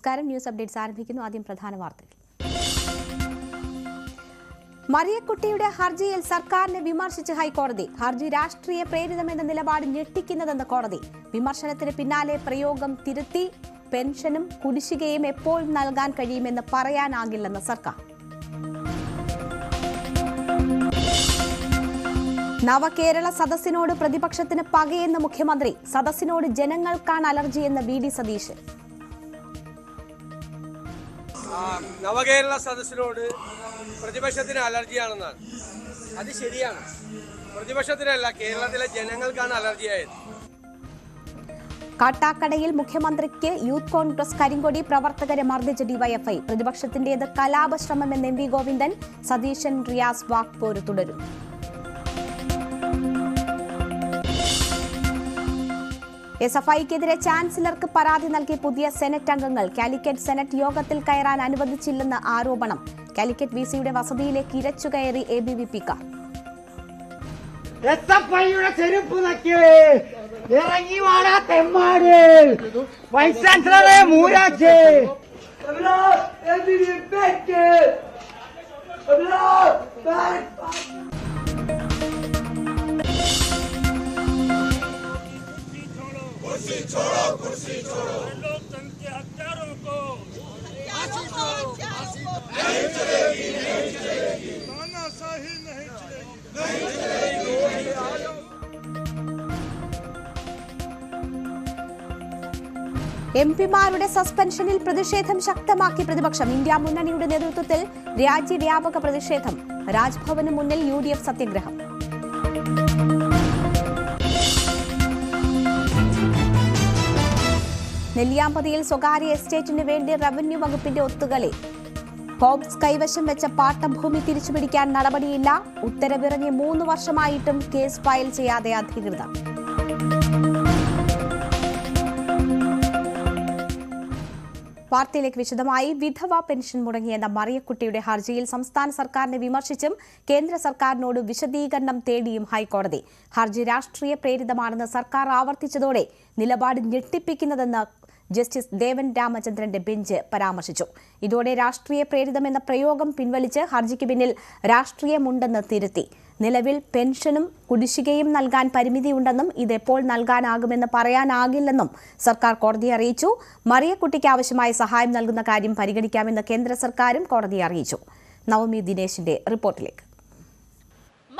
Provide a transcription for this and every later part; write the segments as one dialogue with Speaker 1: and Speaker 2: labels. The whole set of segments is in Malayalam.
Speaker 1: നമസ്കാരം. ന്യൂസ് അപ്ഡേറ്റ്സ് ആരംഭിക്കുന്നു. ആദ്യം പ്രധാന വാർത്തകൾ. മറിയക്കുട്ടിയുടെ ഹർജിയിൽ സർക്കാരിനെ വിമർശിച്ച് ഹൈക്കോടതി. ഹർജി രാഷ്ട്രീയ പ്രേരിതമെന്ന നിലപാട് ഞെട്ടിക്കുന്നതെന്ന് കോടതി. വിമർശനത്തിന് പിന്നാലെ പ്രയോഗം തിരുത്തി പെൻഷനും കുടിശ്ശികയും എപ്പോൾ നൽകാൻ കഴിയുമെന്ന് പറയാനാകില്ലെന്ന് സർക്കാർ. നവകേരള സദസ്സിനോട് പ്രതിപക്ഷത്തിന് പകയെന്ന് മുഖ്യമന്ത്രി. സദസ്സിനോട് ജനങ്ങൾക്കാണ് അലർജിയെന്ന് വി ഡി സതീശൻ.
Speaker 2: നവകേരള സദസ്സിനോട് പ്രതിപക്ഷത്തിന് അലർജിയാണെന്നാണ്. അത് ശരിയാണ്. പ്രതിപക്ഷത്തിനല്ല കേരളത്തിലെ ജനങ്ങൾക്കാണ് അലർജിയായത്.
Speaker 1: കാട്ടാക്കടയിൽ മുഖ്യമന്ത്രിക്ക് യൂത്ത് കോൺഗ്രസ് കരിങ്കൊടി പ്രവർത്തകരെ മർദ്ദിച്ച ഡിവൈഎഫ്ഐ. പ്രതിപക്ഷത്തിന്റേത് കലാപശ്രമമെന്ന് എം വി ഗോവിന്ദൻ സതീശൻ റിയാസ് വാക്പോര് തുടരും. എസ് എഫ് ഐക്കെതിരെ ചാൻസലർക്ക് പരാതി നൽകി പുതിയ സെനറ്റ് അംഗങ്ങൾ. കാലിക്കറ്റ് സെനറ്റ് യോഗത്തിൽ കയറാൻ അനുവദിച്ചില്ലെന്ന് ആരോപണം. കാലിക്കറ്റ് വി സിയുടെ വസതിയിലേക്ക് ഇരച്ചുകയറി
Speaker 3: A B V P car. ഇറങ്ങി വാടാ വൈസ് ചാൻസലറെ മൂരാച്ച്.
Speaker 4: लोकतंत्र के हत्यारों को तानाशाही नहीं चलेगी
Speaker 1: എം പിമാരുടെ സസ്പെൻഷനിൽ പ്രതിഷേധം ശക്തമാക്കി പ്രതിപക്ഷം ഇന്ത്യ മുന്നണിയുടെ നേതൃത്വത്തിൽ രാജ്യവ്യാപക പ്രതിഷേധം രാജ്ഭവന് മുന്നിൽ യു ഡി എഫ് സത്യഗ്രഹം നെല്ലിയാമ്പതിയിൽ സ്വകാര്യ എസ്റ്റേറ്റിന് വേണ്ടി റവന്യൂ വകുപ്പിന്റെ ഒത്തുകളി. ഹോംസ് കൈവശം വെച്ച പാട്ടം ഭൂമി തിരിച്ചുപിടിക്കാൻ നടപടിയില്ല. ഉത്തരവിറങ്ങി മൂന്ന് വർഷമായിട്ടും കേസ് ഫയൽ ചെയ്യാതെ അധികൃതർ. വാർത്തയിലേക്ക് വിശദമായി വിധവ പെൻഷൻ മുടങ്ങിയെന്ന മറിയക്കുട്ടിയുടെ ഹർജിയിൽ സംസ്ഥാന സർക്കാരിനെ വിമർശിച്ചും കേന്ദ്ര സർക്കാരിനോട് വിശദീകരണം തേടിയും ഹൈക്കോടതി. ഹർജി രാഷ്ട്രീയ പ്രേരിതമാണെന്ന് സർക്കാർ ആവർത്തിച്ചതോടെ നിലപാട് ഞെട്ടിപ്പിക്കുന്നതെന്ന് ജസ്റ്റിസ് ദേവൻ രാമചന്ദ്രന്റെ ബെഞ്ച് പരാമർശിച്ചു. ഇതോടെ രാഷ്ട്രീയ പ്രേരിതമെന്ന പ്രയോഗം പിൻവലിച്ച് ഹർജിക്ക് പിന്നിൽ രാഷ്ട്രീയമുണ്ടെന്ന് തിരുത്തി. നിലവിൽ പെൻഷനും കുടിശ്ശികയും നൽകാൻ പരിമിതിയുണ്ടെന്നും ഇതെപ്പോൾ നൽകാനാകുമെന്ന് പറയാനാകില്ലെന്നും സർക്കാർ കോടതിയെ അറിയിച്ചു. മറിയക്കുട്ടിക്ക് ആവശ്യമായ സഹായം നൽകുന്ന കാര്യം പരിഗണിക്കാമെന്ന് കേന്ദ്ര സർക്കാരും കോടതിയെ അറിയിച്ചു. നവമി ദിനേശിന്റെ റിപ്പോർട്ടിലേക്ക്.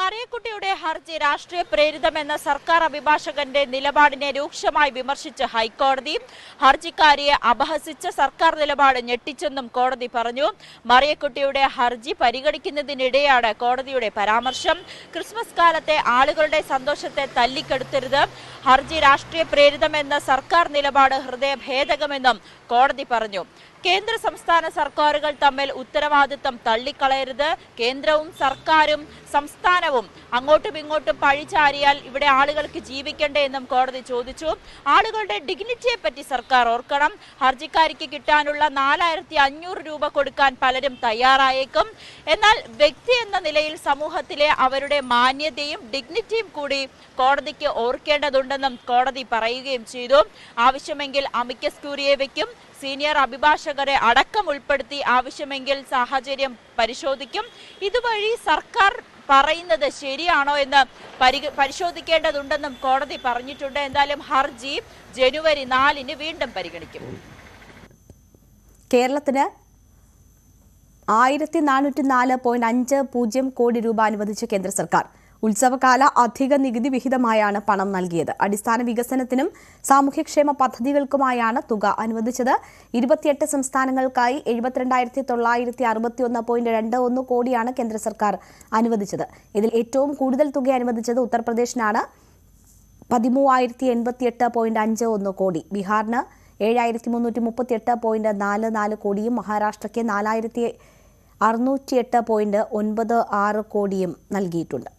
Speaker 5: മറിയക്കുട്ടിയുടെ ഹർജി രാഷ്ട്രീയ പ്രേരിതമെന്ന സർക്കാർ അഭിഭാഷകന്റെ നിലപാടിനെ രൂക്ഷമായി വിമർശിച്ച ഹൈക്കോടതി ഹർജിക്കാരിയെ അപഹസിച്ച സർക്കാർ നിലപാട് ഞെട്ടിച്ചെന്നും കോടതി പറഞ്ഞു. മറിയക്കുട്ടിയുടെ ഹർജി പരിഗണിക്കുന്നതിനിടെയാണ് കോടതിയുടെ പരാമർശം. ക്രിസ്മസ് കാലത്തെ ആളുകളുടെ സന്തോഷത്തെ തല്ലിക്കെടുത്തരുത്. ഹർജി രാഷ്ട്രീയ പ്രേരിതമെന്ന സർക്കാർ നിലപാട് ഹൃദയഭേദകമെന്നും കോടതി പറഞ്ഞു. കേന്ദ്ര സംസ്ഥാന സർക്കാരുകൾ തമ്മിൽ ഉത്തരവാദിത്തം തള്ളിക്കളയരുത്. കേന്ദ്രവും സർക്കാരും സംസ്ഥാനവും അങ്ങോട്ടും ഇങ്ങോട്ടും പഴിചാരിയാൽ ഇവിടെ ആളുകൾക്ക് ജീവിക്കണ്ടേ എന്നും കോടതി ചോദിച്ചു. ആളുകളുടെ ഡിഗ്നിറ്റിയെ പറ്റി സർക്കാർ ഓർക്കണം. ഹർജിക്കാരിക്ക് കിട്ടാനുള്ള നാലായിരത്തി അഞ്ഞൂറ് രൂപ കൊടുക്കാൻ പലരും തയ്യാറായേക്കും. എന്നാൽ വ്യക്തി എന്ന നിലയിൽ സമൂഹത്തിലെ അവരുടെ മാന്യതയും ഡിഗ്നിറ്റിയും കൂടി കോടതിക്ക് ഓർക്കേണ്ടതുണ്ടെന്നും കോടതി പറയുകയും ചെയ്തു. ആവശ്യമെങ്കിൽ അമിക്കസ് ക്യൂറിയെ വയ്ക്കും സീനിയർ അഭിഭാഷകരെ അടക്കം ഉൾപ്പെടുത്തി ആവശ്യമെങ്കിൽ സാഹചര്യം പരിശോധിക്കും. ഇതുവഴി സർക്കാർ പറയുന്നത് ശരിയാണോ എന്ന് പരി പരിശോധിക്കേണ്ടതുണ്ടെന്നും കോടതി പറഞ്ഞിട്ടുണ്ട്. എന്തായാലും ഹർജി ജനുവരി നാലിന് വീണ്ടും പരിഗണിക്കും.
Speaker 1: കേരളത്തിന് ആയിരത്തി നാനൂറ്റി നാല് പോയിന്റ് അഞ്ച് പൂജ്യം കോടി രൂപ അനുവദിച്ച കേന്ദ്ര സർക്കാർ. ഉത്സവകാല അധിക നികുതി വിഹിതമായാണ് പണം നൽകിയത്. അടിസ്ഥാന വികസനത്തിനും സാമൂഹ്യക്ഷേമ പദ്ധതികൾക്കുമായാണ് തുക അനുവദിച്ചത്. ഇരുപത്തിയെട്ട് സംസ്ഥാനങ്ങൾക്കായി എഴുപത്തിരണ്ടായിരത്തി തൊള്ളായിരത്തി അറുപത്തിയൊന്ന് പോയിന്റ് രണ്ട് ഒന്ന് കോടിയാണ് കേന്ദ്ര സർക്കാർ അനുവദിച്ചത്. ഇതിൽ ഏറ്റവും കൂടുതൽ തുക അനുവദിച്ചത് ഉത്തർപ്രദേശിനാണ്. പതിമൂവായിരത്തി എൺപത്തിയെട്ട് പോയിന്റ് അഞ്ച് ഒന്ന് കോടി. ബീഹാറിന് ഏഴായിരത്തി മുന്നൂറ്റി മുപ്പത്തിയെട്ട് പോയിന്റ് നാല് നാല് കോടിയും മഹാരാഷ്ട്രയ്ക്ക് നാലായിരത്തി അറുന്നൂറ്റിയെട്ട് പോയിന്റ് ഒൻപത് ആറ് കോടിയും നൽകിയിട്ടുണ്ട്.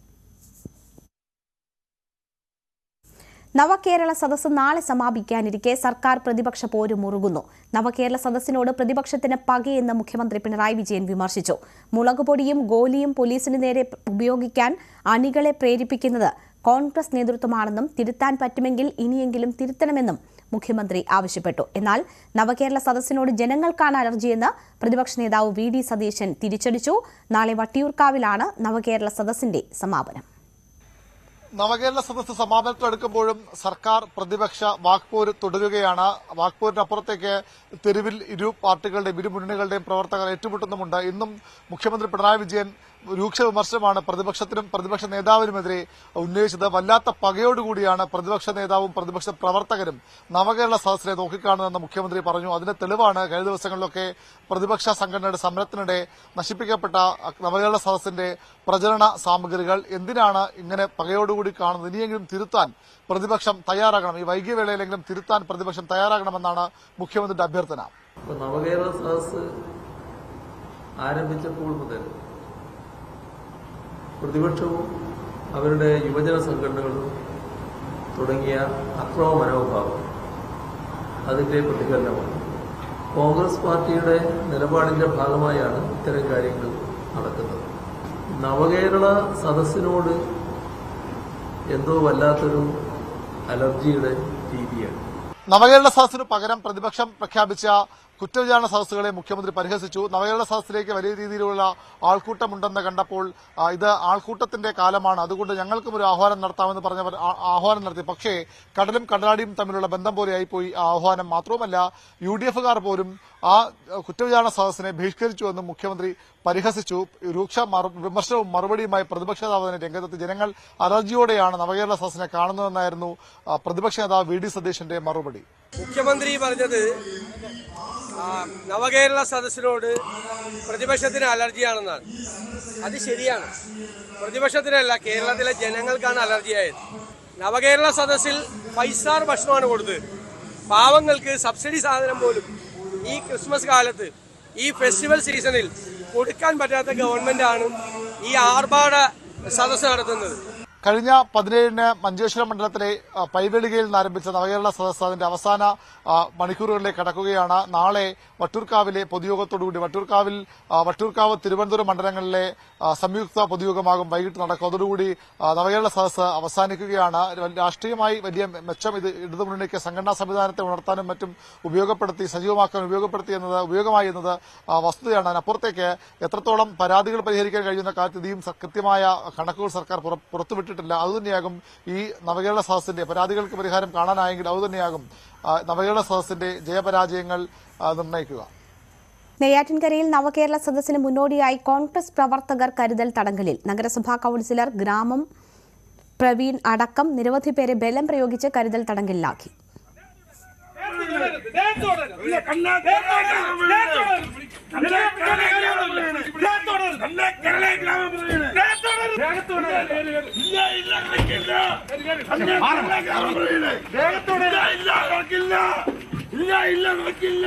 Speaker 1: നവകേരള സദസ്സ് നാളെ സമാപിക്കാനിരിക്കെ സർക്കാർ പ്രതിപക്ഷ പോര് മുറുകുന്നു. നവകേരള സദസ്സിനോട് പ്രതിപക്ഷത്തിന് പകയെന്ന് മുഖ്യമന്ത്രി പിണറായി വിജയൻ വിമർശിച്ചു. മുളകുപൊടിയും ഗോലിയും പോലീസിന് നേരെ ഉപയോഗിക്കാൻ അണികളെ പ്രേരിപ്പിക്കുന്നത് കോൺഗ്രസ് നേതൃത്വമാണെന്നും തിരുത്താൻ പറ്റുമെങ്കിൽ ഇനിയെങ്കിലും തിരുത്തണമെന്നും മുഖ്യമന്ത്രി ആവശ്യപ്പെട്ടു. എന്നാൽ നവകേരള സദസ്സിനോട് ജനങ്ങൾക്കാണ് അലർജിയെന്ന് പ്രതിപക്ഷ നേതാവ് വി ഡി സതീശൻ തിരിച്ചടിച്ചു. നാളെ വട്ടിയൂർക്കാവിലാണ് നവകേരള സദസ്സിന്റെ സമാപനം.
Speaker 6: നവകേരള സദസ് സമാപനത്തിൽ എടുക്കുമ്പോഴും സർക്കാർ പ്രതിപക്ഷ വാക്പോര് തുടരുകയാണ്. വാക്പോരിനപ്പുറത്തേക്ക് തെരുവിൽ ഇരു പാർട്ടികളുടെയും ഇരു മുന്നണികളുടെയും പ്രവർത്തകർ ഏറ്റുമുട്ടുന്നുമുണ്ട്. ഇന്നും മുഖ്യമന്ത്രി പിണറായി വിജയൻ രൂക്ഷ വിമർശനമാണ് പ്രതിപക്ഷത്തിനും പ്രതിപക്ഷ നേതാവിനുമെതിരെ ഉന്നയിച്ചത്. വല്ലാത്ത പകയോടുകൂടിയാണ് പ്രതിപക്ഷ നേതാവും പ്രതിപക്ഷ പ്രവർത്തകരും നവകേരള സദസ്സിനെ നോക്കിക്കാണുന്നതെന്ന് മുഖ്യമന്ത്രി പറഞ്ഞു. അതിന്റെ തെളിവാണ് കഴിഞ്ഞ ദിവസങ്ങളിലൊക്കെ പ്രതിപക്ഷ സംഘടനയുടെ സമരത്തിനിടെ നശിപ്പിക്കപ്പെട്ട നവകേരള സദസ്സിന്റെ പ്രചരണ സാമഗ്രികൾ. എന്തിനാണ് ഇങ്ങനെ പകയോടുകൂടി കാണുന്നത്? ഇനിയെങ്കിലും തിരുത്താൻ പ്രതിപക്ഷം തയ്യാറാകണം. ഈ വൈകിയ വേളയിലെങ്കിലും തിരുത്താൻ പ്രതിപക്ഷം തയ്യാറാകണമെന്നാണ് മുഖ്യമന്ത്രിയുടെ അഭ്യർത്ഥന.
Speaker 7: നവകേരള ആരംഭിച്ചപ്പോൾ മുതൽ പ്രതിപക്ഷവും അവരുടെ യുവജന സംഘടനകളും തുടങ്ങിയ അക്രമ മനോഭാവം അതിന്റെ പ്രതികരണമാണ് കോൺഗ്രസ് പാർട്ടിയുടെ നിലപാടിന്റെ ഭാഗമായാണ് ഇത്തരം കാര്യങ്ങൾ നടക്കുന്നത്. നവകേരള സദസ്സിനോട് എന്തോ വല്ലാത്തൊരു അലർജിയുടെ രീതിയാണ്.
Speaker 6: നവകേരള സദസ്സിന് പകരം പ്രതിപക്ഷം പ്രഖ്യാപിച്ച കുറ്റവിചാരണ സദസ്സുകളെ മുഖ്യമന്ത്രി പരിഹസിച്ചു. നവകേരള സദസ്സിലേക്ക് വലിയ രീതിയിലുള്ള ആൾക്കൂട്ടമുണ്ടെന്ന് കണ്ടപ്പോൾ ഇത് ആൾക്കൂട്ടത്തിന്റെ കാലമാണ്. അതുകൊണ്ട് ഞങ്ങൾക്കും ഒരു ആഹ്വാനം നടത്താമെന്ന് പറഞ്ഞവർ ആഹ്വാനം നടത്തി. പക്ഷേ കടലും കടലാടിയും തമ്മിലുള്ള ബന്ധം പോലെയായി പോയി ആഹ്വാനം. മാത്രവുമല്ല യു ഡി എഫുകാർ പോലും ആ കുറ്റവിചാരണ സദസ്സിനെ ബഹിഷ്കരിച്ചുവെന്നും മുഖ്യമന്ത്രി പരിഹസിച്ചു. രൂക്ഷ വിമർശനവും മറുപടിയുമായി പ്രതിപക്ഷ നേതാവ് തന്നെ രംഗത്തെത്തി. ജനങ്ങൾ അലർജിയോടെയാണ് നവകേരള സദസ്സിനെ കാണുന്നതെന്നായിരുന്നു പ്രതിപക്ഷ നേതാവ് വി ഡി സതീശന്റെ മറുപടി.
Speaker 2: മുഖ്യമന്ത്രി പറഞ്ഞത് നവകേരള സദസ്സിനോട് പ്രതിപക്ഷത്തിന് അലർജിയാണെന്നാണ്. അത് ശരിയാണ്. പ്രതിപക്ഷത്തിനല്ല കേരളത്തിലെ ജനങ്ങൾക്കാണ് അലർജിയായത്. നവകേരള സദസ്സിൽ ഫൈവ് സ്റ്റാർ ഭക്ഷണമാണ് കൊടുത്തത്. പാവങ്ങൾക്ക് സബ്സിഡി സാധനം പോലും ഈ ക്രിസ്മസ് കാലത്ത് ഈ ഫെസ്റ്റിവൽ സീസണിൽ കൊടുക്കാൻ പറ്റാത്ത ഗവൺമെന്റ് ആണ് ഈ ആർഭാട സദസ്സ് നടത്തുന്നത്.
Speaker 6: കഴിഞ്ഞ പതിനേഴിന് മഞ്ചേശ്വരം മണ്ഡലത്തിലെ പൈവെളികയിൽ നിന്ന് ആരംഭിച്ച നവകേരള സദസ്സ് അതിന്റെ അവസാന മണിക്കൂറുകളിലേക്ക് കടക്കുകയാണ്. നാളെ വട്ടൂർക്കാവിലെ പൊതുയോഗത്തോടുകൂടി വട്ടൂർക്കാവിൽ വട്ടൂർക്കാവ് തിരുവനന്തപുരം മണ്ഡലങ്ങളിലെ സംയുക്ത പൊതുയോഗമാകും. വൈകിട്ട് നടക്കും. അതോടുകൂടി നവകേരള സദസ് അവസാനിക്കുകയാണ്. രാഷ്ട്രീയമായി വലിയ മെച്ചം ഇത് ഇടതുമുന്നണിക്ക് സംഘടനാ സംവിധാനത്തെ ഉണർത്താനും മറ്റും ഉപയോഗപ്പെടുത്തി സജീവമാക്കാൻ ഉപയോഗപ്പെടുത്തി എന്നത് ഉപയോഗമായി എന്നത് വസ്തുതയാണ്. അതിനപ്പുറത്തേക്ക് എത്രത്തോളം പരാതികൾ പരിഹരിക്കാൻ കഴിയുന്ന കാര്യത്തിൽ ഇനിയും കൃത്യമായ കണക്കുകൾ സർക്കാർ പുറത്തുവിട്ടിട്ടില്ല. അതുതന്നെയാകും ഈ നവകേരള സദസ്സിന്റെ പരാതികൾക്ക് പരിഹാരം കാണാനായെങ്കിൽ അതുതന്നെയാകും നവകേരള സദസ്സിന്റെ ജയപരാജയങ്ങൾ നിർണയിക്കുക.
Speaker 1: നെയ്യാറ്റിൻകരയിൽ നവകേരള സദസ്സിന് മുന്നോടിയായി കോൺഗ്രസ് പ്രവർത്തകർ കരുതൽ തടങ്കലിൽ നഗരസഭാ കൗൺസിലർ ഗ്രാമം പ്രവീൺ അടക്കം നിരവധി പേരെ ബലം പ്രയോഗിച്ച് കരുതൽ തടങ്കലിലാക്കി
Speaker 4: ഇല്ല ഇല്ല നടക്കില്ല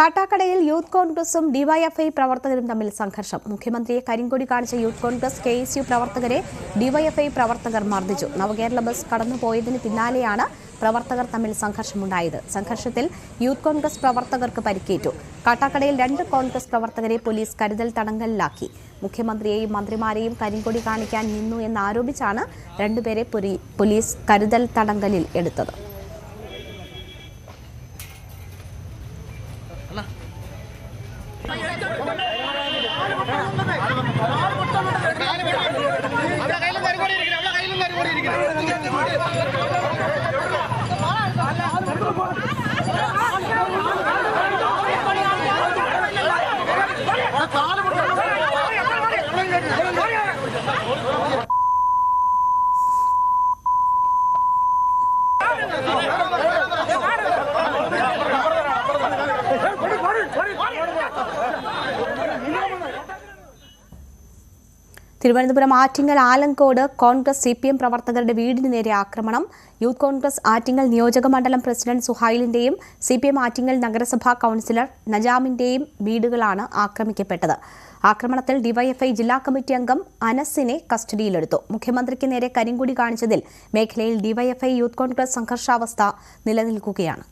Speaker 1: കാട്ടാക്കടയിൽ യൂത്ത് കോൺഗ്രസും ഡിവൈഎഫ്ഐ പ്രവർത്തകരും തമ്മിൽ സംഘർഷം. മുഖ്യമന്ത്രിയെ കരിങ്കൊടി കാണിച്ച youth Congress K S U പ്രവർത്തകരെ ഡിവൈഎഫ്ഐ പ്രവർത്തകർ മർദ്ദിച്ചു. നവകേരള ബസ് കടന്നുപോയതിന് പിന്നാലെയാണ് പ്രവർത്തകർ തമ്മിൽ സംഘർഷമുണ്ടായത്. സംഘർഷത്തിൽ യൂത്ത് കോൺഗ്രസ് പ്രവർത്തകർക്ക് പരിക്കേറ്റു. കാട്ടാക്കടയിൽ രണ്ട് കോൺഗ്രസ് പ്രവർത്തകരെ പോലീസ് കരുതൽ തടങ്കലിലാക്കി. മുഖ്യമന്ത്രിയെയും മന്ത്രിമാരെയും കരിങ്കൊടി കാണിക്കാൻ നിന്നു എന്നാരോപിച്ചാണ് രണ്ടുപേരെ പോലീസ് കരുതൽ തടങ്കലിൽ എടുത്തത്. Thiruvananthapuram Attingal Alamcode Congress C P M പ്രവർത്തകരുടെ വീടിന് നേരെ ആക്രമണം. യൂത്ത് കോൺഗ്രസ് ആറ്റിങ്ങൽ നിയോജക മണ്ഡലം പ്രസിഡന്റ് സുഹൈലിന്റെയും സി പി എം ആറ്റിങ്ങൽ നഗരസഭാ കൌൺസിലർ നജാമിന്റെയും വീടുകളാണ് ആക്രമിക്കപ്പെട്ടത്. ആക്രമണത്തിൽ ഡിവൈഎഫ്ഐ ജില്ലാ കമ്മിറ്റി അംഗം അനസിനെ കസ്റ്റഡിയിലെടുത്തു. മുഖ്യമന്ത്രിക്ക് നേരെ കരിങ്കുടി കാണിച്ചതിൽ മേഖലയിൽ ഡിവൈഎഫ്ഐ യൂത്ത് കോൺഗ്രസ് സംഘർഷാവസ്ഥ നിലനിൽക്കുകയാണ്.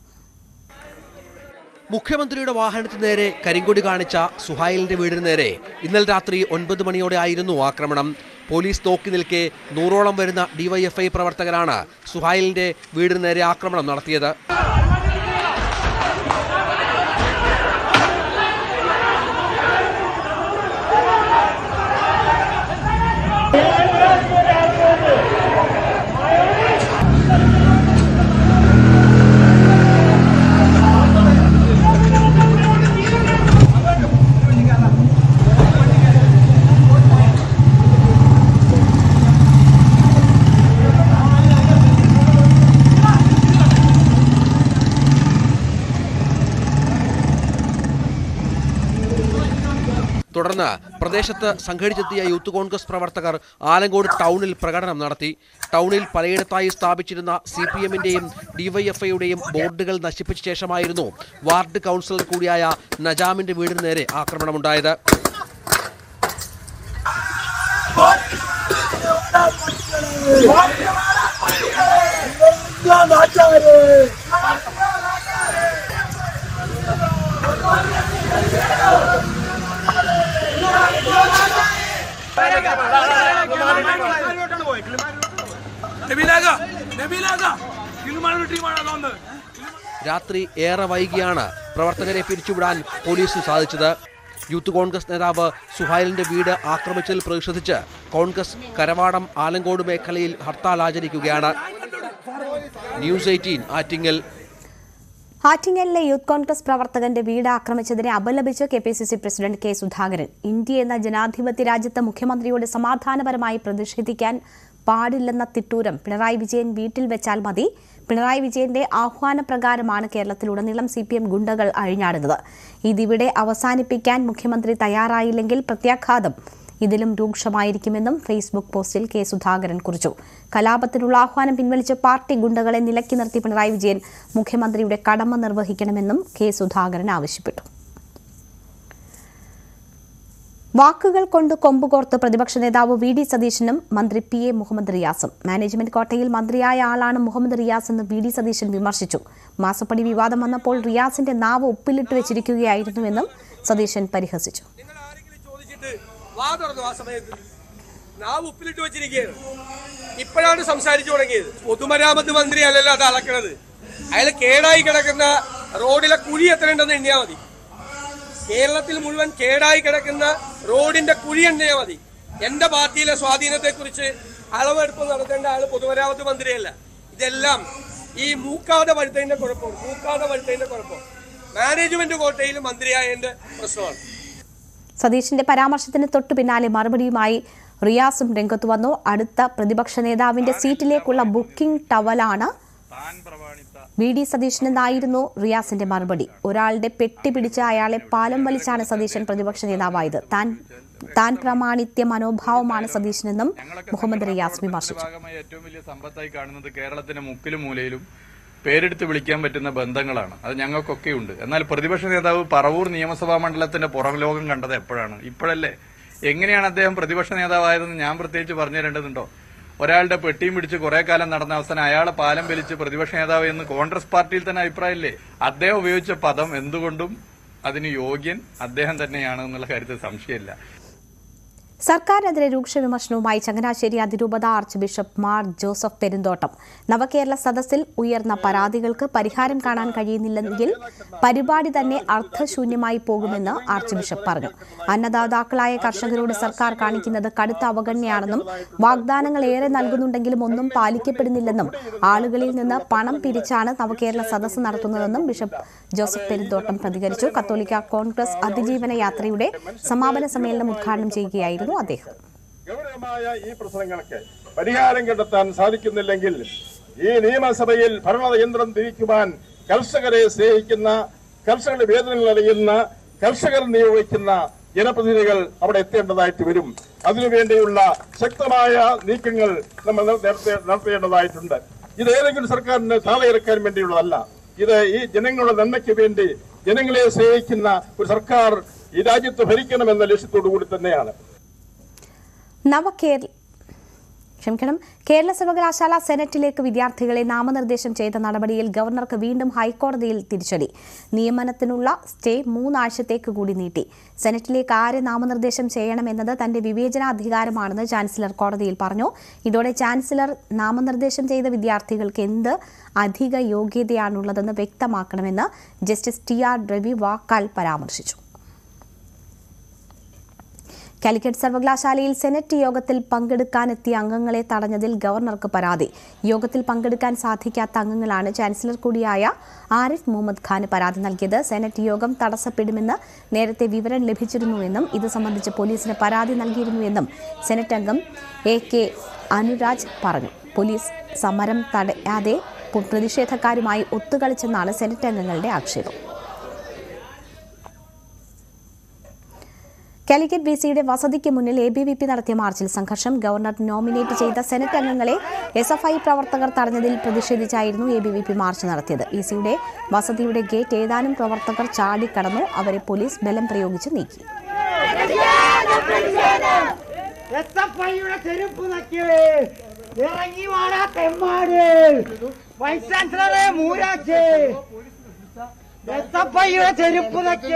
Speaker 8: മുഖ്യമന്ത്രിയുടെ വാഹനത്തിന് നേരെ കരിങ്കൊടി കാണിച്ച സുഹൈലിന്റെ വീടിന് നേരെ ഇന്നലെ രാത്രി ഒൻപത് മണിയോടെ ആയിരുന്നു ആക്രമണം. പോലീസ് തോക്കി നിൽക്കെ നൂറോളം വരുന്ന ഡിവൈഎഫ്ഐ പ്രവർത്തകരാണ് സുഹൈലിന്റെ വീടിന് നേരെ ആക്രമണം നടത്തിയത്. പ്രദേശത്ത് സംഘടിച്ചെത്തിയ യൂത്ത് കോൺഗ്രസ് പ്രവർത്തകർ ആലങ്കോട് ടൗണിൽ പ്രകടനം നടത്തി ടൗണിൽ പലയിടത്തായി സ്ഥാപിച്ചിരുന്ന സി പി എമ്മിന്റെയും ഡിവൈഎഫ്ഐയുടെയും ബോർഡുകൾ നശിപ്പിച്ച ശേഷമായിരുന്നു വാർഡ് കൗൺസിലർ കൂടിയായ നജാമിന്റെ വീടിന് നേരെ ആക്രമണമുണ്ടായത്
Speaker 4: നബീലാക
Speaker 8: രാത്രി ഏറെ വൈകിയാണ് പ്രവർത്തകരെ പിരിച്ചുവിടാൻ പോലീസിന് സാധിച്ചത്. യൂത്ത് കോൺഗ്രസ് നേതാവ് സുഹൈലിന്റെ വീട് ആക്രമിച്ചതിൽ പ്രതിഷേധിച്ച് കോൺഗ്രസ് കരവാടം ആലങ്കോട് മേഖലയിൽ hartal ആചരിക്കുകയാണ്. News eighteen Attingal.
Speaker 1: ആറ്റിങ്ങലിലെ youth Congress പ്രവർത്തകന്റെ വീട് ആക്രമിച്ചതിനെ അപലപിച്ച് K P C C president K Sudhakaran. India എന്ന ജനാധിപത്യ രാജ്യത്തെ മുഖ്യമന്ത്രിയോട് സമാധാനപരമായി പ്രതിഷേധിക്കാൻ പാടില്ലെന്ന തിട്ടൂരം പിണറായി വിജയൻ വീട്ടിൽ വെച്ചാൽ മതി. പിണറായി വിജയന്റെ ആഹ്വാനപ്രകാരമാണ് കേരളത്തിലുടനീളം സി പി എം ഗുണ്ടകൾ അഴിഞ്ഞാടുന്നത്. ഇതിവിടെ അവസാനിപ്പിക്കാൻ മുഖ്യമന്ത്രി തയ്യാറായില്ലെങ്കിൽ പ്രത്യാഘാതം ഇതിലും രൂക്ഷമായിരിക്കുമെന്നും ഫേസ്ബുക്ക് പോസ്റ്റിൽ കെ സുധാകരൻ കുറിച്ചു. കലാപത്തിനുള്ള ആഹ്വാനം പിൻവലിച്ച് പാർട്ടി ഗുണ്ടകളെ നിലക്കി നിർത്തി പിണറായി വിജയൻ മുഖ്യമന്ത്രിയുടെ കടമ നിർവഹിക്കണമെന്നും കെ സുധാകരൻ ആവശ്യപ്പെട്ടു. വാക്കുകൾ കൊണ്ട് കൊമ്പുകോർത്ത് പ്രതിപക്ഷ നേതാവ് വി ഡി സതീശനും മന്ത്രി പി എ മുഹമ്മദ് റിയാസും. മാനേജ്മെന്റ് കോട്ടയിൽ മന്ത്രിയായ ആളാണ് മുഹമ്മദ് റിയാസ് എന്ന് വി ഡി സതീശൻ വിമർശിച്ചു. മാസപ്പടി വിവാദം വന്നപ്പോൾ റിയാസിന്റെ നാവ് ഉപ്പിലിട്ട് വെച്ചിരിക്കുകയായിരുന്നുവെന്നും സതീശൻ പരിഹസിച്ചു.
Speaker 2: ഇപ്പോഴാണ് സംസാരിച്ചു തുടങ്ങിയത്. പൊതുമരാമത്ത് മന്ത്രി അല്ലല്ലോ അത് അളക്കണത്. അയാൾ കേടായി കിടക്കുന്ന റോഡിലെ കുഴി എത്രയുണ്ടെന്ന് എണ്ണിയാൽ മതി. കേരളത്തിൽ മുഴുവൻ കേടായി കിടക്കുന്ന റോഡിന്റെ കുഴി എണ്ണയാ മതി. എന്റെ പാർട്ടിയിലെ സ്വാധീനത്തെ കുറിച്ച് അളവെടുപ്പ് നടത്തേണ്ട ആൾ പൊതുമരാമത്ത് മന്ത്രിയല്ല. ഇതെല്ലാം ഈ മൂക്കാതെ വഴുത്തതിന്റെ കുഴപ്പം മൂക്കാതെ വഴുത്തതിന്റെ കുഴപ്പം. മാനേജ്മെന്റ് കോട്ടയിൽ മന്ത്രിയായതിന്റെ പ്രശ്നമാണ്.
Speaker 1: സതീഷിന്റെ പരാമർശത്തിന് തൊട്ടു പിന്നാലെ മറുപടിയുമായി റിയാസും രംഗത്തു വന്നു. അടുത്ത പ്രതിപക്ഷ നേതാവിന്റെ സീറ്റിലേക്കുള്ള ബുക്കിംഗ് ടവലാണ് വി ഡി സതീശനെന്നായിരുന്നു റിയാസിന്റെ മറുപടി. ഒരാളുടെ പെട്ടി പിടിച്ച അയാളെ പാലം വലിച്ചാണ് സതീശൻ പ്രതിപക്ഷ നേതാവായത്. താൻ താൻ പ്രമാണിത്യ മനോഭാവമാണ് സതീശനെന്നും മുഹമ്മദ് റിയാസ് വിമർശിച്ചു.
Speaker 9: ഏറ്റവും വലിയ സമ്പത്തായി കാണുന്നത് കേരളത്തിന്റെ മുക്കിലും മൂലയിലും പേരെടുത്ത് വിളിക്കാൻ പറ്റുന്ന ബന്ധങ്ങളാണ്. അത് ഞങ്ങൾക്കൊക്കെ ഉണ്ട്. എന്നാൽ പ്രതിപക്ഷ നേതാവ് പറവൂർ നിയമസഭാ മണ്ഡലത്തിന്റെ പുറം ലോകം കണ്ടത് എപ്പോഴാണ്? ഇപ്പോഴല്ലേ? എങ്ങനെയാണ് അദ്ദേഹം പ്രതിപക്ഷ നേതാവായതെന്ന് ഞാൻ പ്രത്യേകിച്ച് പറഞ്ഞു തരേണ്ടതുണ്ടോ? ഒരാളുടെ പെട്ടിയും പിടിച്ച് കുറെ കാലം നടന്ന അവസാനം അയാളെ പാലം വലിച്ച് പ്രതിപക്ഷ നേതാവ് എന്ന് കോൺഗ്രസ് പാർട്ടിയിൽ തന്നെ അഭിപ്രായമില്ലേ? അദ്ദേഹം ഉപയോഗിച്ച പദം എന്തുകൊണ്ടും അതിന് യോഗ്യൻ അദ്ദേഹം തന്നെയാണ് എന്നുള്ള കാര്യത്തിൽ സംശയമില്ല.
Speaker 1: സർക്കാരിനെതിരെ രൂക്ഷ വിമർശനവുമായി ചങ്ങനാശ്ശേരി അതിരൂപത ആർച്ച് ബിഷപ്പ് മാർ ജോസഫ് പെരുന്തോട്ടം. നവകേരള സദസ്സിൽ ഉയർന്ന പരാതികൾക്ക് പരിഹാരം കാണാൻ കഴിയുന്നില്ലെങ്കിൽ പരിപാടി തന്നെ അർത്ഥശൂന്യമായി പോകുമെന്ന് ആർച്ച് ബിഷപ്പ് പറഞ്ഞു. അന്നദാതാക്കളായ കർഷകരോട് സർക്കാർ കാണിക്കുന്നത് കടുത്ത അവഗണനയാണെന്നും വാഗ്ദാനങ്ങൾ ഏറെ നൽകുന്നുണ്ടെങ്കിലും ഒന്നും പാലിക്കപ്പെടുന്നില്ലെന്നും ആളുകളിൽ നിന്ന് പണം പിരിച്ചാണ് നവകേരള സദസ്സ് നടത്തുന്നതെന്നും ബിഷപ്പ് ജോസഫ് പെരുന്തോട്ടം പ്രതികരിച്ചു. കത്തോലിക്ക കോൺഗ്രസ് അതിജീവന യാത്രയുടെ സമാപന സമ്മേളനം ഉദ്ഘാടനം ചെയ്യുകയായിരുന്നു അദ്ദേഹം.
Speaker 10: ഗൗരവമായ ഈ പ്രശ്നങ്ങൾക്ക് പരിഹാരം കണ്ടെത്താൻ സാധിക്കുന്നില്ലെങ്കിൽ ഈ നിയമസഭയിൽ ഭരണയന്ത്രം തിരിക്കുവാൻ കർഷകരെ സ്നേഹിക്കുന്ന കർഷകരുടെ വേദനകൾ അറിയുന്ന കർഷകർ നിയോഗിക്കുന്ന ജനപ്രതിനിധികൾ അവിടെ എത്തേണ്ടതായിട്ട് വരും. അതിനുവേണ്ടിയുള്ള ശക്തമായ നീക്കങ്ങൾ നമ്മൾ നടത്തേണ്ടതായിട്ടുണ്ട്. ഇത് ഏതെങ്കിലും സർക്കാരിന് താഴെ വേണ്ടിയുള്ളതല്ല. ഇത് ഈ ജനങ്ങളുടെ നന്മയ്ക്ക് വേണ്ടി ജനങ്ങളെ സ്നേഹിക്കുന്ന ഒരു സർക്കാർ ഈ രാജ്യത്ത് ഭരിക്കണമെന്ന ലക്ഷ്യത്തോടു കൂടി തന്നെയാണ്.
Speaker 1: നവകേരള ക്ഷമിക്കണം. കേരള സർവകലാശാല സെനറ്റിലേക്ക് വിദ്യാർത്ഥികളെ നാമനിർദ്ദേശം ചെയ്ത നടപടിയിൽ ഗവർണർക്ക് വീണ്ടും ഹൈക്കോടതിയിൽ തിരിച്ചടി. നിയമനത്തിനുള്ള സ്റ്റേ മൂന്നാഴ്ചത്തേക്ക് കൂടി നീട്ടി. സെനറ്റിലേക്ക് ആരെ നാമനിർദ്ദേശം ചെയ്യണമെന്നത് തന്റെ വിവേചനാധികാരമാണെന്ന് ചാൻസലർ കോടതിയിൽ പറഞ്ഞു. ഇതോടെ ചാൻസലർ നാമനിർദ്ദേശം ചെയ്ത വിദ്യാർത്ഥികൾക്ക് എന്ത് അധിക യോഗ്യതയാണുള്ളതെന്ന് വ്യക്തമാക്കണമെന്ന് ജസ്റ്റിസ് ടി ആർ രവി വാക്കാൽ പരാമർശിച്ചു. കാലിക്കറ്റ് സർവകലാശാലയിൽ സെനറ്റ് യോഗത്തിൽ പങ്കെടുക്കാനെത്തിയ അംഗങ്ങളെ തടഞ്ഞതിൽ ഗവർണർക്ക് പരാതി. യോഗത്തിൽ പങ്കെടുക്കാൻ സാധിക്കാത്ത അംഗങ്ങളാണ് ചാൻസലർ കൂടിയായ ആരിഫ് മുഹമ്മദ് ഖാന് പരാതി നൽകിയത്. സെനറ്റ് യോഗം തടസ്സപ്പെടുമെന്ന് നേരത്തെ വിവരം ലഭിച്ചിരുന്നുവെന്നും ഇത് സംബന്ധിച്ച് പോലീസിന് പരാതി നൽകിയിരുന്നുവെന്നും സെനറ്റ് അംഗം എ കെ അനുരാജ് പറഞ്ഞു. പോലീസ് സമരം തടയാതെ പ്രതിഷേധക്കാരുമായി ഒത്തുകളിച്ചെന്നാണ് സെനറ്റ് അംഗങ്ങളുടെ ആക്ഷേപം. കാലിക്കറ്റ് ബി സിയുടെ വസതിക്ക് മുന്നിൽ എ ബി വി പി നടത്തിയ മാർച്ചിൽ സംഘർഷം. ഗവർണർ നോമിനേറ്റ് ചെയ്ത സെനറ്റ് അംഗങ്ങളെ എസ് എഫ് ഐ പ്രവർത്തകർ തടഞ്ഞതിൽ പ്രതിഷേധിച്ചായിരുന്നു A B V P march നടത്തിയത്. ബി സിയുടെ വസതിയുടെ ഗേറ്റ് ഏതാനും പ്രവർത്തകർ ചാടിക്കടന്നു. അവരെ പോലീസ് ബലം പ്രയോഗിച്ച് നീക്കി.
Speaker 3: ചെരുപ്പ് നക്കി.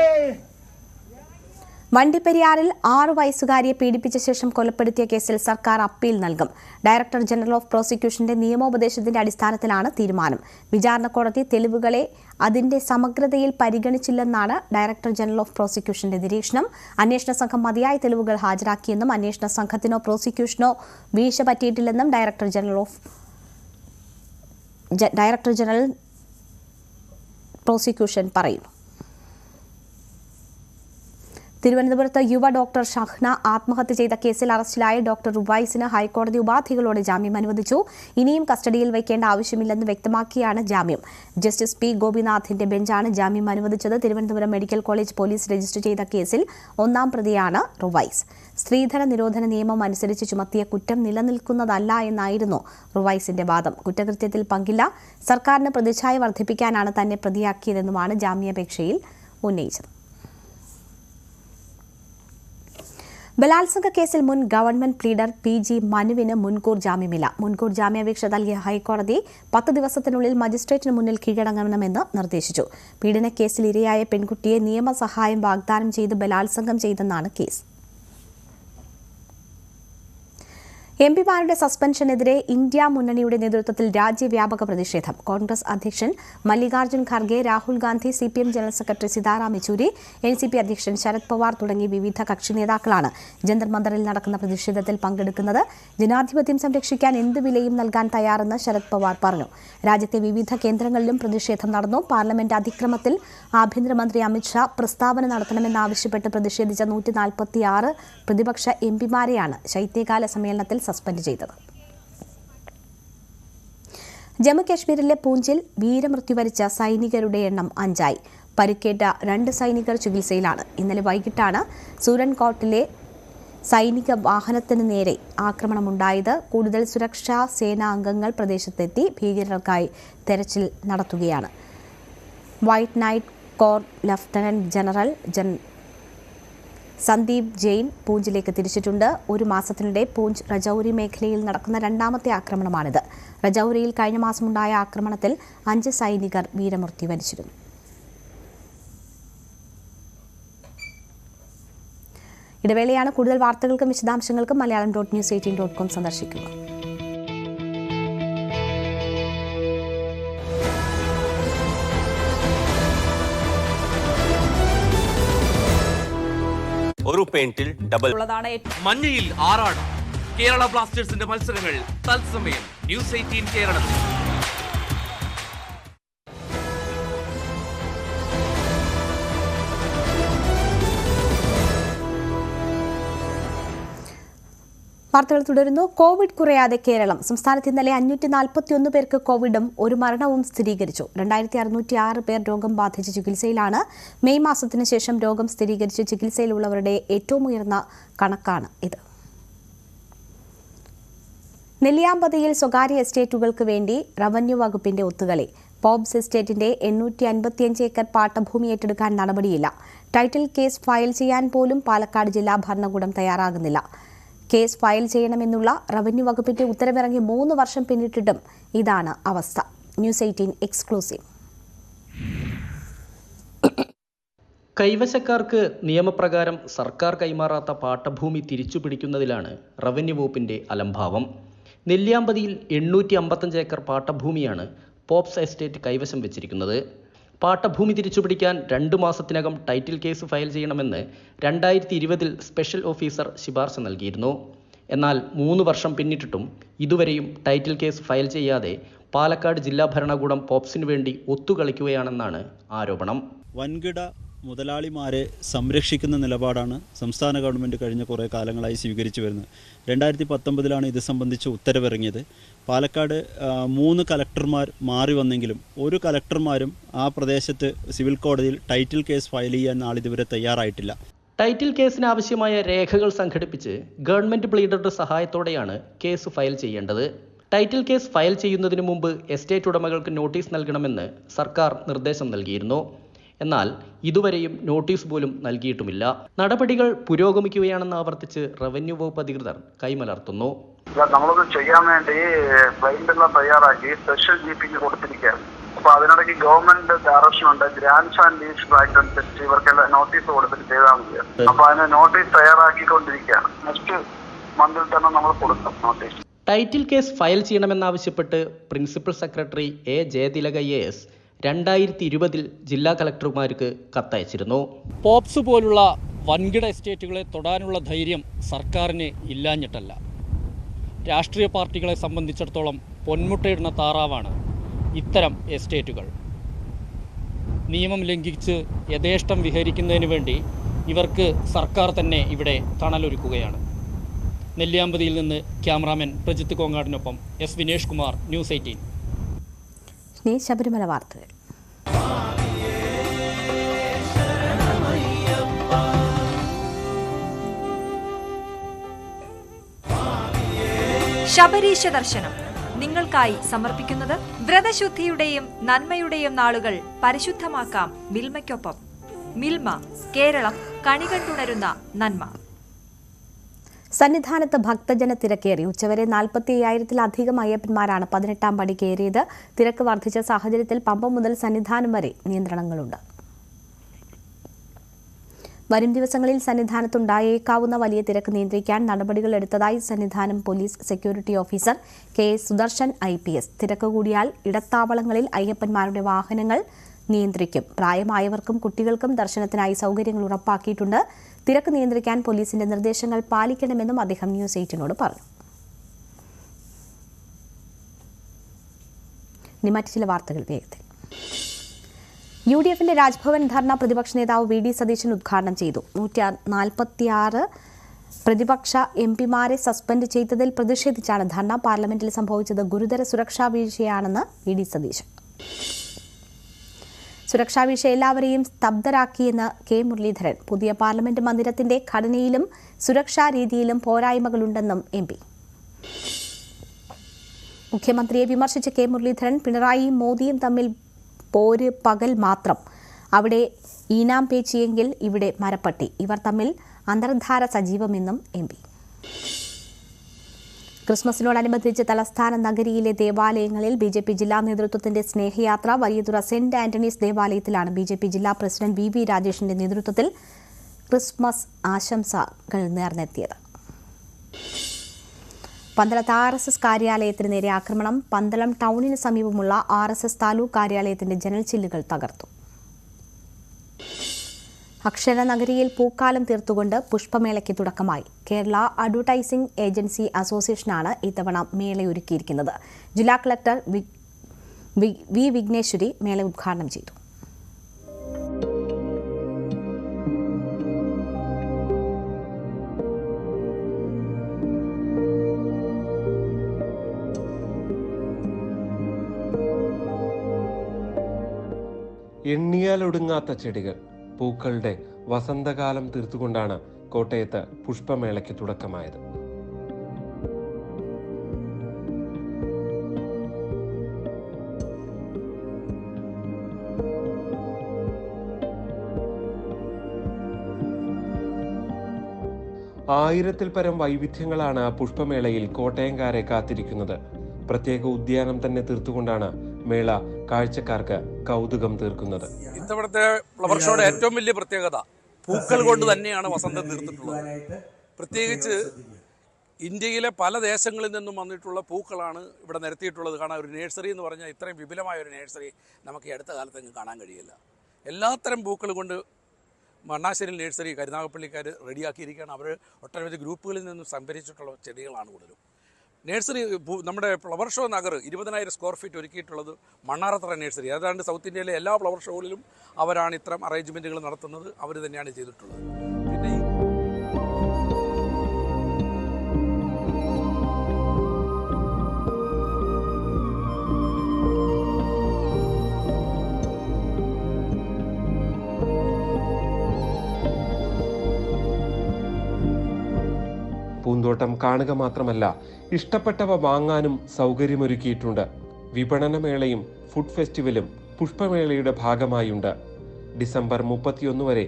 Speaker 1: വണ്ടിപ്പെരിയാറിൽ ആറ് വയസ്സുകാരിയെ പീഡിപ്പിച്ച ശേഷം കൊലപ്പെടുത്തിയ കേസിൽ സർക്കാർ അപ്പീൽ നൽകും. ഡയറക്ടർ ജനറൽ ഓഫ് പ്രോസിക്യൂഷന്റെ നിയമോപദേശത്തിന്റെ അടിസ്ഥാനത്തിലാണ് തീരുമാനം. വിചാരണ കോടതി തെളിവുകളെ അതിന്റെ സമഗ്രതയിൽ പരിഗണിച്ചില്ലെന്നാണ് ഡയറക്ടർ ജനറൽ ഓഫ് പ്രോസിക്യൂഷന്റെ നിരീക്ഷണം. അന്വേഷണ സംഘം മതിയായ തെളിവുകൾ ഹാജരാക്കിയെന്നും അന്വേഷണ സംഘത്തിനോ പ്രോസിക്യൂഷനോ വീഴ്ച പറ്റിയിട്ടില്ലെന്നും director general of director general prosecution പറയുന്നു. തിരുവനന്തപുരത്ത് യുവ ഡോക്ടർ ഷഹ്ന ആത്മഹത്യ ചെയ്ത കേസിൽ അറസ്റ്റിലായ ഡോക്ടർ റുബൈസിന് ഹൈക്കോടതി ഉപാധികളോടെ ജാമ്യം അനുവദിച്ചു. ഇനിയും കസ്റ്റഡിയിൽ വയ്ക്കേണ്ട ആവശ്യമില്ലെന്ന് വ്യക്തമാക്കിയാണ് ജാമ്യം. ജസ്റ്റിസ് പി ഗോപിനാഥിന്റെ ബെഞ്ചാണ് ജാമ്യം അനുവദിച്ചത്. Thiruvananthapuram medical college police register ചെയ്ത കേസിൽ ഒന്നാം പ്രതിയാണ് റുവൈസ്. സ്ത്രീധന നിരോധന നിയമം അനുസരിച്ച് ചുമത്തിയ കുറ്റം നിലനിൽക്കുന്നതല്ല എന്നായിരുന്നു റുവൈസിന്റെ വാദം. കുറ്റകൃത്യത്തിൽ പങ്കില്ല. സർക്കാരിന് പ്രതിച്ഛായ വർദ്ധിപ്പിക്കാനാണ് തന്നെ പ്രതിയാക്കിയതെന്നുമാണ് ജാമ്യാപേക്ഷയിൽ ഉന്നയിച്ചത്. ബലാത്സംഗ കേസിൽ മുൻ ഗവൺമെന്റ് പ്ലീഡർ പി ജി മനുവിന് മുൻകൂർ ജാമ്യമില്ല. മുൻകൂർ ജാമ്യാപേക്ഷ നൽകിയ ഹൈക്കോടതി പത്ത് ദിവസത്തിനുള്ളിൽ മജിസ്ട്രേറ്റിന് മുന്നിൽ കീഴടങ്ങണമെന്ന് നിർദ്ദേശിച്ചു. പീഡനക്കേസിൽ കേസിൽ ഇരയായ പെൺകുട്ടിയെ നിയമസഹായം വാഗ്ദാനം ചെയ്ത് ബലാത്സംഗം ചെയ്തെന്നാണ് കേസ്. എം പിമാരുടെ സസ്പെൻഷനെതിരെ ഇന്ത്യ മുന്നണിയുടെ നേതൃത്വത്തിൽ രാജ്യവ്യാപക പ്രതിഷേധം. കോൺഗ്രസ് അധ്യക്ഷൻ Mallikarjun Kharge Rahul Gandhi C P M general secretary Sitaram Yechury N C P അധ്യക്ഷൻ ശരത് പവാർ തുടങ്ങി വിവിധ കക്ഷി നേതാക്കളാണ് ജന്തർ മന്ദറിൽ നടക്കുന്ന പ്രതിഷേധത്തിൽ പങ്കെടുക്കുന്നത്. ജനാധിപത്യം സംരക്ഷിക്കാൻ എന്ത് വിലയും നൽകാൻ തയ്യാറെന്ന് ശരത് പവാർ പറഞ്ഞു. രാജ്യത്തെ വിവിധ കേന്ദ്രങ്ങളിലും പ്രതിഷേധം നടന്നു. പാർലമെന്റ് അതിക്രമത്തിൽ ആഭ്യന്തരമന്ത്രി അമിത്ഷാ പ്രസ്താവന നടത്തണമെന്നാവശ്യപ്പെട്ട് പ്രതിഷേധിച്ച നൂറ്റി പ്രതിപക്ഷ എം പിമാരെയാണ് ശൈത്യകാല സമ്മേളനത്തിൽ സസ്പെൻഡ് ചെയ്തത്. ജമ്മു കാശ്മീരിലെ പൂഞ്ചിൽ വീരമൃത്യു വരിച്ച സൈനികരുടെ എണ്ണം അഞ്ചായി. പരിക്കേറ്റ രണ്ട് സൈനികർ ചികിത്സയിലാണ്. ഇന്നലെ വൈകിട്ടാണ് സൂരൻകോട്ടിലെ സൈനിക വാഹനത്തിന് നേരെ ആക്രമണമുണ്ടായത്. കൂടുതൽ സുരക്ഷാ സേനാ അംഗങ്ങൾ പ്രദേശത്തെത്തി ഭീകരർക്കായി തെരച്ചിൽ നടത്തുകയാണ്. White knight corps lieutenant general gen Sandeep Jain പൂഞ്ചിലേക്ക് തിരിച്ചിട്ടുണ്ട്. ഒരു മാസത്തിനിടെ പൂഞ്ച് രജൌരി മേഖലയിൽ നടക്കുന്ന രണ്ടാമത്തെ ആക്രമണമാണിത്. രജൌരിയിൽ കഴിഞ്ഞ മാസമുണ്ടായ ആക്രമണത്തിൽ അഞ്ച് സൈനികർ വീരമൃത്യു വരിച്ചിരുന്നു. ഇടവേളയാണ് കൂടുതൽ വാർത്തകൾക്കും വിശദാംശങ്ങൾക്കും Malayalam dot news eighteen dot com സന്ദർശിക്കുക.
Speaker 11: പെയിന്റിൽ ഡബിൾ
Speaker 5: ഉള്ളതാണ്
Speaker 4: മഞ്ഞയിൽ ആറാണ് കേരള ബ്ലാസ്റ്റേഴ്സിന്റെ മത്സരങ്ങൾ തത്സമയം ന്യൂസ് എയ്റ്റീൻ കേരളത്തിൽ.
Speaker 1: വാർത്തകൾ തുടരുന്നു. കോവിഡ് കുറയാതെ കേരളം. സംസ്ഥാനത്ത് ഇന്നലെ അഞ്ഞൂറ്റി നാൽപ്പത്തിയൊന്ന് പേർക്ക് കോവിഡും ഒരു മരണവും സ്ഥിരീകരിച്ചു. രണ്ടായിരത്തി അറുന്നൂറ്റി ആറ് പേർ രോഗം ബാധിച്ച് ചികിത്സയിലാണ്. മെയ് മാസത്തിന് ശേഷം രോഗം സ്ഥിരീകരിച്ച് ചികിത്സയിലുള്ളവരുടെ ഏറ്റവും ഉയർന്ന കണക്കാണ് ഇത്. നെല്ലിയാമ്പതിയിൽ സ്വകാര്യ എസ്റ്റേറ്റുകൾക്ക് വേണ്ടി റവന്യൂ വകുപ്പിന്റെ ഒത്തുകളി. പോബ്സ് എസ്റ്റേറ്റിന്റെ എണ്ണൂറ്റി അൻപത്തിയഞ്ച് ഏക്കർ പാട്ടഭൂമി ഏറ്റെടുക്കാൻ നടപടിയില്ല. ടൈറ്റിൽ കേസ് ഫയൽ ചെയ്യാൻ പോലും പാലക്കാട് ജില്ലാ ഭരണകൂടം തയ്യാറാകുന്നില്ല. കേസ് ഫയൽ ചെയ്യണമെന്നുള്ള റവന്യൂ വകുപ്പിന്റെ ഉത്തരവിറങ്ങി മൂന്ന് വർഷം പിന്നിട്ടിട്ടും ഇതാണ് അവസ്ഥ. News eighteen exclusive.
Speaker 12: കൈവശക്കാർക്ക് നിയമപ്രകാരം സർക്കാർ കൈമാറാത്ത പാട്ടഭൂമി തിരിച്ചു പിടിക്കുന്നതിലാണ് റവന്യൂ വകുപ്പിന്റെ അലംഭാവം. നെല്ലിയാമ്പതിയിൽ എണ്ണൂറ്റി അമ്പത്തഞ്ച് ഏക്കർ പാട്ടഭൂമിയാണ് പോപ്സ് എസ്റ്റേറ്റ് കൈവശം വെച്ചിരിക്കുന്നത്. പാട്ടഭൂമി തിരിച്ചുപിടിക്കാൻ രണ്ടു മാസത്തിനകം ടൈറ്റിൽ കേസ് ഫയൽ ചെയ്യണമെന്ന് രണ്ടായിരത്തി ഇരുപതിൽ സ്പെഷ്യൽ ഓഫീസർ ശുപാർശ നൽകിയിരുന്നു. എന്നാൽ മൂന്ന് വർഷം പിന്നിട്ടിട്ടും ഇതുവരെയും ടൈറ്റിൽ കേസ് ഫയൽ ചെയ്യാതെ പാലക്കാട് ജില്ലാ ഭരണകൂടം പോപ്സിനു വേണ്ടി ഒത്തുകളിക്കുകയാണെന്നാണ് ആരോപണം.
Speaker 13: വൻകിട മുതലാളിമാരെ സംരക്ഷിക്കുന്ന നിലപാടാണ് സംസ്ഥാന ഗവൺമെന്റ് കഴിഞ്ഞ കുറേ കാലങ്ങളായി സ്വീകരിച്ചു വരുന്നത്. രണ്ടായിരത്തി പത്തൊമ്പതിലാണ് ഇത് സംബന്ധിച്ച് ഉത്തരവിറങ്ങിയത്. പാലക്കാട് മൂന്ന് കലക്ടർമാർ മാറി വന്നെങ്കിലും ഒരു കലക്ടർമാരും ആ പ്രദേശത്ത് സിവിൽ കോടതിയിൽ ടൈറ്റിൽ കേസ് ഫയൽ ചെയ്യാൻ നാളിതുവരെ തയ്യാറായിട്ടില്ല.
Speaker 12: ടൈറ്റിൽ കേസിന് ആവശ്യമായ രേഖകൾ സംഘടിപ്പിച്ച് ഗവൺമെന്റ് പ്ലീഡറുടെ സഹായത്തോടെയാണ് കേസ് ഫയൽ ചെയ്യേണ്ടത്. ടൈറ്റിൽ കേസ് ഫയൽ ചെയ്യുന്നതിന് മുമ്പ് എസ്റ്റേറ്റ് ഉടമകൾക്ക് നോട്ടീസ് നൽകണമെന്ന് സർക്കാർ നിർദ്ദേശം നൽകിയിരുന്നു. എന്നാൽ ഇതുവരെയും നോട്ടീസ് പോലും നൽകിയിട്ടുമില്ല. നടപടികൾ പുരോഗമിക്കുകയാണെന്ന് ആവർത്തിച്ച് റവന്യൂ വകുപ്പ് അധികൃതർ കൈമലർത്തുന്നു.
Speaker 14: നമ്മളത് ചെയ്യാൻ വേണ്ടി എല്ലാം തയ്യാറാക്കി സ്പെഷ്യൽ ജി പിക്ക് കൊടുത്തിരിക്കുകയാണ്. അപ്പൊ അതിനിടയ്ക്ക് ഗവൺമെന്റ് ഡയറക്ഷൻ ഉണ്ട്. ഗ്രാൻഡ് ആൻഡ് ലീസ് ആക്ട് അനുസരിച്ച് ഇവർക്കെല്ലാം നോട്ടീസ് കൊടുത്തിട്ട് ചെയ്താൽ മതി. അപ്പൊ അതിന് നോട്ടീസ് തയ്യാറാക്കിക്കൊണ്ടിരിക്കുകയാണ്. നെക്സ്റ്റ് മന്തിൽ തന്നെ നമ്മൾ കൊടുക്കും നോട്ടീസ്
Speaker 12: ടൈറ്റിൽ കേസ് ഫയൽ ചെയ്യണമെന്നാവശ്യപ്പെട്ട് principal secretary A Jayathilak A S രണ്ടായിരത്തി ഇരുപതിൽ ജില്ലാ കളക്ടർമാർക്ക് കത്തയച്ചിരുന്നു.
Speaker 15: പോപ്സ് പോലുള്ള വൻകിട എസ്റ്റേറ്റുകളെ തൊടാനുള്ള ധൈര്യം സർക്കാരിന് ഇല്ലാഞ്ഞിട്ടല്ല. രാഷ്ട്രീയ പാർട്ടികളെ സംബന്ധിച്ചിടത്തോളം പൊന്മുട്ടയിടുന്ന താറാവാണ് ഇത്തരം എസ്റ്റേറ്റുകൾ. നിയമം ലംഘിച്ച് യഥേഷ്ടം വിഹരിക്കുന്നതിന് വേണ്ടി ഇവർക്ക് സർക്കാർ തന്നെ ഇവിടെ തണലൊരുക്കുകയാണ്. നെല്ലിയാമ്പതിയിൽ നിന്ന് cameraman Prajith കോങ്ങാടിനൊപ്പം S Vinesh Kumar news eighteen.
Speaker 1: ഇനി ശബരിമല വാർത്തകൾ.
Speaker 16: ശബരീശ ദർശനം. നിങ്ങൾക്കായി സമർപ്പിക്കുന്നത് വ്രതശുദ്ധിയുടെയും നന്മയുടെയും നാളുകൾ പരിശുദ്ധമാക്കാം മിൽമയ്ക്കൊപ്പം. മിൽമ കേരളം കണികണ്ടുണരുന്ന നന്മ.
Speaker 1: സന്നിധാനത്ത് ഭക്തജന തിരക്കേറി. ഉച്ചവരെ നാൽപ്പത്തി അയ്യായിരത്തിലധികം അയ്യപ്പന്മാരാണ് പതിനെട്ടാം പടി കയറിയത്. തിരക്ക് വർദ്ധിച്ച സാഹചര്യത്തിൽ പമ്പ മുതൽ സന്നിധാനം വരെ നിയന്ത്രണങ്ങളുണ്ട്. വരും ദിവസങ്ങളിൽ സന്നിധാനത്തുണ്ടായേക്കാവുന്ന വലിയ തിരക്ക് നിയന്ത്രിക്കാൻ നടപടികൾ എടുത്തതായി Sannidhanam police security officer K Sudarshan I P S. തിരക്ക് കൂടിയാൽ ഇടത്താവളങ്ങളിൽ അയ്യപ്പന്മാരുടെ വാഹനങ്ങൾ നിയന്ത്രിക്കും. പ്രായമായവർക്കും കുട്ടികൾക്കും ദർശനത്തിനായി സൗകര്യങ്ങൾ ഉറപ്പാക്കിയിട്ടുണ്ട്. തിരക്ക് നിയന്ത്രിക്കാൻ പോലീസിന്റെ നിർദ്ദേശങ്ങൾ പാലിക്കണമെന്നും അദ്ദേഹം ന്യൂസ് എയ്റ്റിനോട് പറഞ്ഞു. ചില വാർത്തകൾ വേഗത്തിൽ. യു ഡി എഫിന്റെ രാജ്ഭവൻ ധർണ പ്രതിപക്ഷ നേതാവ് വി ഡി സതീശൻ ഉദ്ഘാടനം ചെയ്തു. നൂറ്റി നാൽപ്പത്തിയാറ് പ്രതിപക്ഷ എം പിമാരെ സസ്പെൻഡ് ചെയ്തതിൽ പ്രതിഷേധിച്ചാണ് ധർണ പാർലമെന്റിൽ സംഭവിച്ചത് ഗുരുതര സുരക്ഷാ വീഴ്ചയാണെന്ന് വി ഡി സതീശൻ. സുരക്ഷാ വീഴ്ച എല്ലാവരെയും സ്തബ്ധരാക്കിയെന്ന് കെ മുരളീധരൻ. പുതിയ പാർലമെന്റ് മന്ദിരത്തിന്റെ ഘടനയിലും സുരക്ഷാ രീതിയിലും പോരായ്മകളുണ്ടെന്നും എം പി. മുഖ്യമന്ത്രിയെ വിമർശിച്ച കെ മുരളീധരൻ പിണറായിയും മോദിയും തമ്മിൽ പോര് പകൽ മാത്രം. അവിടെ ഈനാം പേച്ചിയെങ്കിൽ ഇവിടെ മരപ്പട്ടി. ഇവർ തമ്മിൽ അന്തർധാര സജീവമെന്നും എം പി. ക്രിസ്മസിനോടനുബന്ധിച്ച് തലസ്ഥാന നഗരിയിലെ ദേവാലയങ്ങളിൽ ബി ജെ പി ജില്ലാ നേതൃത്വത്തിന്റെ സ്നേഹയാത്ര വലിയതുറ സെന്റ് ആന്റണീസ് ദേവാലയത്തിലാണ് ബി ജെ പി ജില്ലാ പ്രസിഡന്റ് വി വി രാജേഷിന്റെ നേതൃത്വത്തിൽ ക്രിസ്മസ് ആശംസകൾ നേർന്നെത്തിയത്. പന്തളത്ത് ആർ എസ് എസ് കാര്യാലയത്തിന് നേരെ ആക്രമണം. പന്തളം ടൗണിന് സമീപമുള്ള ആർ എസ് എസ് താലൂക്ക് കാര്യാലയത്തിന്റെ ജനൽ ചില്ലുകൾ തകർത്തു. അക്ഷരനഗരിയിൽ പൂക്കാലം തീർത്തുകൊണ്ട് പുഷ്പമേളയ്ക്ക് തുടക്കമായി. കേരള അഡ്വർടൈസിംഗ് ഏജൻസി അസോസിയേഷനാണ് ഇത്തവണ മേളയൊരുക്കിയിരിക്കുന്നത്. ജില്ലാ കളക്ടർ വി- വിഘ്നേശ്വരി മേള ഉദ്ഘാടനം ചെയ്തു.
Speaker 17: എണ്ണിയാലൊടുങ്ങാത്ത ചെടികൾ. പൂക്കളുടെ വസന്തകാലം തീർത്തുകൊണ്ടാണ് കോട്ടയത്ത് പുഷ്പമേളയ്ക്ക് തുടക്കമായത്. ആയിരത്തിൽ പരം വൈവിധ്യങ്ങളാണ് പുഷ്പമേളയിൽ കോട്ടയംകാരെ കാത്തിരിക്കുന്നത്. പ്രത്യേക ഉദ്യാനം തന്നെ തീർത്തുകൊണ്ടാണ് മേള കാഴ്ചക്കാർക്ക് കൗതുകം തീർക്കുന്നത്.
Speaker 18: ഇത്തവണത്തെ ഫ്ലവർ ഷോയുടെ ഏറ്റവും വലിയ പ്രത്യേകത പൂക്കൾ കൊണ്ട് തന്നെയാണ് വസന്തം തീർത്തിട്ടുള്ളത്. പ്രത്യേകിച്ച് ഇന്ത്യയിലെ പല ദേശങ്ങളിൽ നിന്നും വന്നിട്ടുള്ള പൂക്കളാണ് ഇവിടെ നിരത്തിയിട്ടുള്ളത്. കാണാൻ ഒരു നേഴ്സറി എന്ന് പറഞ്ഞാൽ ഇത്രയും വിപുലമായ ഒരു നേഴ്സറി നമുക്ക് അടുത്ത കാലത്ത് കാണാൻ കഴിയില്ല. എല്ലാത്തരം പൂക്കൾ കൊണ്ട് മണ്ണാശ്ശേരി നേഴ്സറി കരുനാഗപ്പള്ളിക്കാർ റെഡിയാക്കിയിരിക്കുകയാണ്. അവർ ഒട്ടനവധി ഗ്രൂപ്പുകളിൽ നിന്നും സംഭരിച്ചിട്ടുള്ള ചെടികളാണ് കൂടുതലും. നേഴ്സറി നമ്മുടെ ഫ്ലവർ ഷോ നഗർ ഇരുപതിനായിരം സ്ക്വയർ ഫീറ്റ് ഒരുക്കിയിട്ടുള്ളത് മണ്ണാറത്തറ നേഴ്സറി. അതാണ്ട് സൗത്ത് ഇന്ത്യയിലെ എല്ലാ ഫ്ലവർ ഷോകളിലും അവരാണ് ഇത്തരം അറേഞ്ച്മെന്റുകൾ നടത്തുന്നത്. അവർ തന്നെയാണ് ചെയ്തിട്ടുള്ളത്. പിന്നെ
Speaker 17: പൂന്തോട്ടം കാണുക മാത്രമല്ല ഇഷ്ടപ്പെട്ടവ വാങ്ങാനും സൗകര്യമൊരുക്കിയിട്ടുണ്ട്. വിപണനമേളയും ഫുഡ് ഫെസ്റ്റിവലും പുഷ്പമേളയുടെ ഭാഗമായുണ്ട്. ഡിസംബർ മുപ്പത്തിയൊന്ന് വരെ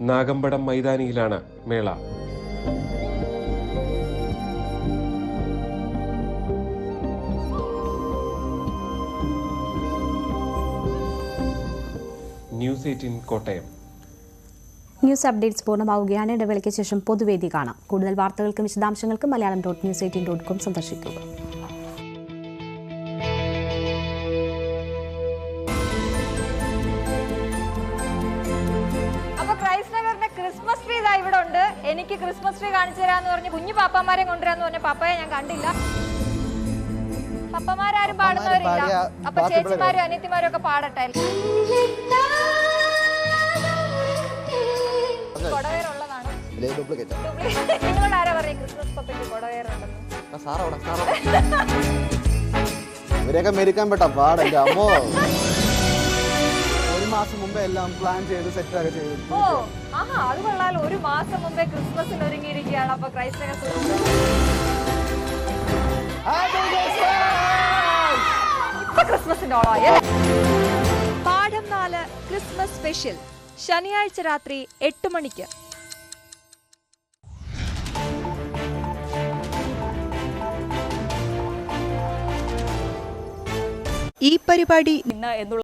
Speaker 17: നാഗമ്പടം മൈതാനിയിലാണ് മേള. News eighteen Kottayam.
Speaker 1: News updates പൂർണമാവുകയാണ്. ഇടവേളയ്ക്ക് ശേഷം പൊതുവേദി കാണാം. കൂടുതൽ വാർത്തകൾക്കും വിശദാംശങ്ങൾക്കും Malayalam dot news eighteen dot com സന്ദർശിക്കുക
Speaker 19: ക്രിസ്മസ് ട്രീ ഇതാ ഇവിടെ ഉണ്ട്. എനിക്ക് ക്രിസ്മസ് ട്രീ കാണിച്ചു തരാന്ന് പറഞ്ഞ് കുഞ്ഞു പാപ്പമാരെ കൊണ്ടുവരാന്ന് പറഞ്ഞ പാപ്പയെ ഞാൻ കണ്ടില്ല. പപ്പമാരും പാടുന്നവരില്ല. അപ്പൊ ചേച്ചിമാരും അനിയത്തിമാരും ഒക്കെ പാടട്ടെ.
Speaker 20: ഇവരെയൊക്കെ മെരുക്കാൻ പെട്ട പാടല്ല അമ്മോ. ഒരു മാസം മുമ്പേ എല്ലാം പ്ലാൻ ചെയ്ത് സെറ്റ് ആക്കി ചെയ്തു
Speaker 19: ഓ ആഹാ അത് കൊള്ളാലോ. ഒരു മാസം മുമ്പേ ക്രിസ്മസിന് ഒരുങ്ങിയിരിക്കുകയാണ് അപ്പൊ ഇപ്പൊ ക്രിസ്മസിന്റെ അല്ലേ?
Speaker 16: പാഠം നാല് ക്രിസ്മസ് സ്പെഷ്യൽ ശനിയാഴ്ച രാത്രി എട്ട് മണിക്ക്. ഈ പരിപാടി
Speaker 19: ഇന്ന് എന്നുള്ള